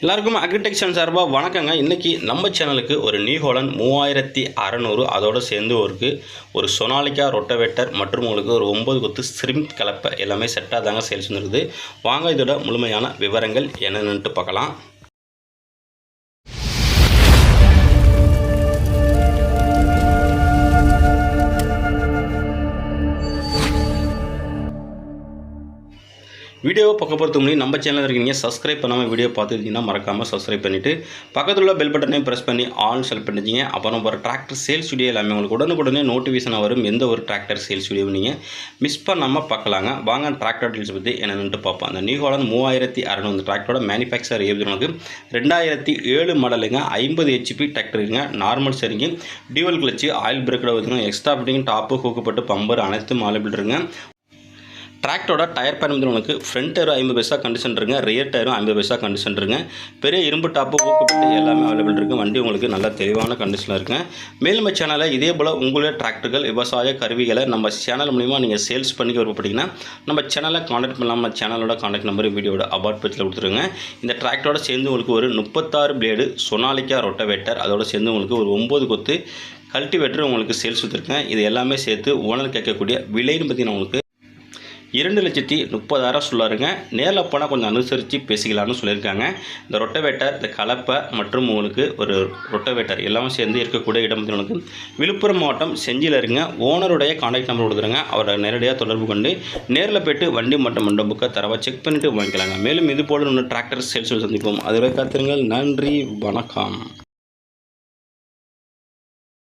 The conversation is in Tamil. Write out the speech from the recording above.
எல்லாருக்கும் அக்ரிடெக்ஷன் சார்பாக வணக்கங்க. இன்றைக்கி நம்ம சேனலுக்கு ஒரு நியூஹோலன் மூவாயிரத்தி அறநூறு அதோடு சேர்ந்து ஒரு ஒரு சொனாலிக்கா ரொட்டவேட்டர் மற்றும் உங்களுக்கு ஒரு ஒம்பது கொத்து ஸ்ரிம் கலப்பை எல்லாமே செட்டாக தாங்க சேல்ஸ் வந்துருக்குது வாங்க இதோட முழுமையான விவரங்கள் என்னென்னுட்டு பார்க்கலாம். வீடியோவை பார்க்க போகிறதுக்கு முன்னாடி நம்ம சேனலில் இருக்கீங்க சப்ஸ்கிரைப் பண்ணாமல் வீடியோ பார்த்துருந்தீங்கன்னா மறக்காமல் சப்ஸ்கிரைப் பண்ணிவிட்டு பக்கத்தில் உள்ள பெல் பட்டனையும் ப்ரெஸ் பண்ணி ஆல் செலக்ட் பண்ணிச்சிங்க அப்புறம் ஒரு டிராக்டர் சேல்ஸ் வீடியோ எல்லாமே உங்களுக்கு உடனுக்குடனே நோட்டிஃபிகேஷன் வரும். எந்த ஒரு டிராக்டர் சேல்ஸ் வீடியோ நீங்கள் மிஸ் பண்ணாமல் பார்க்கலாங்க. வாங்க டிராக்டர் டீல்ஸ் பற்றி என்னென்னு பார்ப்போம். அந்த நியூ ஹாலன் மூவாயிரத்தி அறநூறு டிராக்டரோட மேனுஃபேக்சர் ஏவி உங்களுக்கு ரெண்டாயிரத்தி ஏழு மாடலுங்க ஐம்பது ஹெச்பி டிராக்டருங்க நார்மல் சரிங்க டியூவல் கிளச்சு ஆயில் பிரேக்கோட வந்துங்க எக்ஸ்ட்ரா ஃபிட்டிங் டாப்பு ஹூக்கப்பட்டு பம்பர் அனைத்தும் அவைலபிள் இருங்க டிராக்டரோட டயர் பேன் வந்து உங்களுக்கு ஃப்ரண்ட் டயரும் ஐம்பது பைசா கண்டிஷன் இருங்க ரியர் டயரும் ஐம்பது பைசா கண்டிஷன் இருங்க பெரிய இரும்பு டாப்பு ஊக்கப்பட்டு எல்லாமே அவைலபிள் இருக்குது வண்டி உங்களுக்கு நல்லா தெளிவான கண்டிஷனில் இருக்குங்க. மேலும் நம்ம சேனலில் இதே போல் உங்களுடைய டிராக்டர்கள் விவசாய கருவிகளை நம்ம சேனல் மூலிமா நீங்கள் சேல்ஸ் பண்ணி விருப்பப்பட்டீங்கன்னா நம்ம சேனலை காண்டாக்ட் பண்ணலாம் நம்ம சேனலோட காண்டாக்ட் நம்பர் வீடியோட அபார்ட் பேஜில் கொடுத்துருங்க. இந்த டிராக்டரோட சேர்ந்து உங்களுக்கு ஒரு முப்பத்தாறு பிளேடு சொனாலிக்கா ரொட்டவேட்டர் அதோட சேர்ந்து உங்களுக்கு ஒரு ஒம்பது கொத்து கல்டிவேட்டர் உங்களுக்கு சேல்ஸ் கொடுத்துருக்கேன். இது எல்லாமே சேர்த்து ஓனர் கேட்கக்கூடிய விலைன்னு பற்றி நான் உங்களுக்கு இரண்டு லட்சத்தி முப்பதாயிரம் சொல்லாருங்க. நேரில் போனால் கொஞ்சம் அனுசரித்து பேசிக்கலாம்னு சொல்லியிருக்காங்க. இந்த ரொட்டவேட்டர் இந்த கலப்பை மற்றும் உங்களுக்கு ஒரு ரொட்டவேட்டர் எல்லாமே சேர்ந்து இருக்கக்கூடிய இடம் உங்களுக்கு விழுப்புரம் மாவட்டம் செஞ்சியில் இருங்க. ஓனருடைய கான்டாக்ட் நம்பர் கொடுத்துருங்க. அவரை நேரடியாக தொடர்பு கொண்டு நேரில் போய்ட்டு வண்டி மற்றும் மண்ட புக்கை தரவை செக் பண்ணிவிட்டு வாங்கிக்கலாங்க. மேலும் இது போல இன்னும் டிராக்டர் சேல்ஸ் சந்திப்போம். அதுவரை காத்திருங்கள். நன்றி. வணக்கம்.